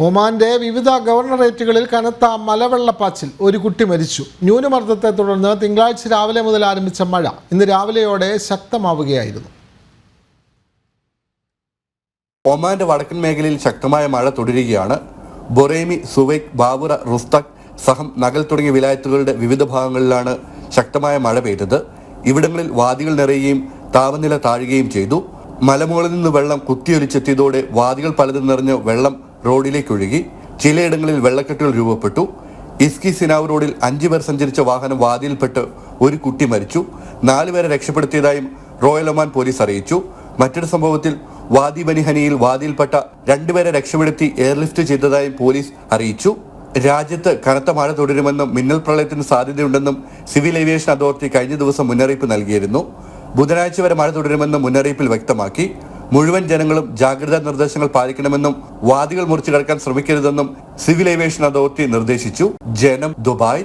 ഒമാന്റെ വിവിധ ഗവർണറേറ്റുകളിൽ കനത്ത മലവെള്ളപ്പാച്ചിൽ. ഒരു കുട്ടി മരിച്ചു. ന്യൂനമർദ്ദത്തെ തുടർന്ന് തിങ്കളാഴ്ച രാവിലെ മുതൽ ആരംഭിച്ച മഴ. ഇന്ന് രാവിലെയോടെ ശക്തമാവുകയായിരുന്നു. ഒമാന്റെ വടക്കൻ മേഖലയിൽ ശക്തമായ മഴ തുടരുകയാണ്. ബൊറേമി സുവൈക് ബാബുറ റുസ്തക് സഹം നഗൽ തുടങ്ങിയ വിലായത്തുകളുടെ വിവിധ ഭാഗങ്ങളിലാണ് ശക്തമായ മഴ പെയ്തത്. ഇവിടങ്ങളിൽ വാദികൾ നിറയുകയും താപനില താഴുകയും ചെയ്തു. മലമുകളിൽ നിന്ന് വെള്ളം കുത്തിയൊലിച്ചെത്തിയതോടെ വാദികൾ പലതും നിറഞ്ഞ് വെള്ളം റോഡിലേക്ക് ഒഴുകി ചിലയിടങ്ങളിൽ വെള്ളക്കെട്ടുകൾ രൂപപ്പെട്ടു. ഇസ്കി സിനാവ് റോഡിൽ അഞ്ചു പേർ സഞ്ചരിച്ച വാഹനം വാതിയിൽപ്പെട്ട് ഒരു കുട്ടി മരിച്ചു. നാലുപേരെ രക്ഷപ്പെടുത്തിയതായും റോയൽ ഒമാൻ പോലീസ് അറിയിച്ചു. മറ്റൊരു സംഭവത്തിൽ വാദി ബനിഹനിയിൽ വാതിയിൽപ്പെട്ട രണ്ടുപേരെ രക്ഷപ്പെടുത്തി എയർലിഫ്റ്റ് ചെയ്തതായും പോലീസ് അറിയിച്ചു. രാജ്യത്ത് കനത്ത മഴ തുടരുമെന്നും മിന്നൽ പ്രളയത്തിന് സാധ്യതയുണ്ടെന്നും സിവിൽ ഏവിയേഷൻ അതോറിറ്റി കഴിഞ്ഞ ദിവസം മുന്നറിയിപ്പ് നൽകിയിരുന്നു. ബുധനാഴ്ച വരെ മഴ തുടരുമെന്നും മുന്നറിയിപ്പിൽ വ്യക്തമാക്കി. മുഴുവൻ ജനങ്ങളും ജാഗ്രതാ നിർദ്ദേശങ്ങൾ പാലിക്കണമെന്നും വാദികൾ മുറിച്ചു കടക്കാൻ ശ്രമിക്കരുതെന്നും സിവിൽ ഏവിയേഷൻ അതോറിറ്റി നിർദ്ദേശിച്ചു. ജനം ദുബായ്.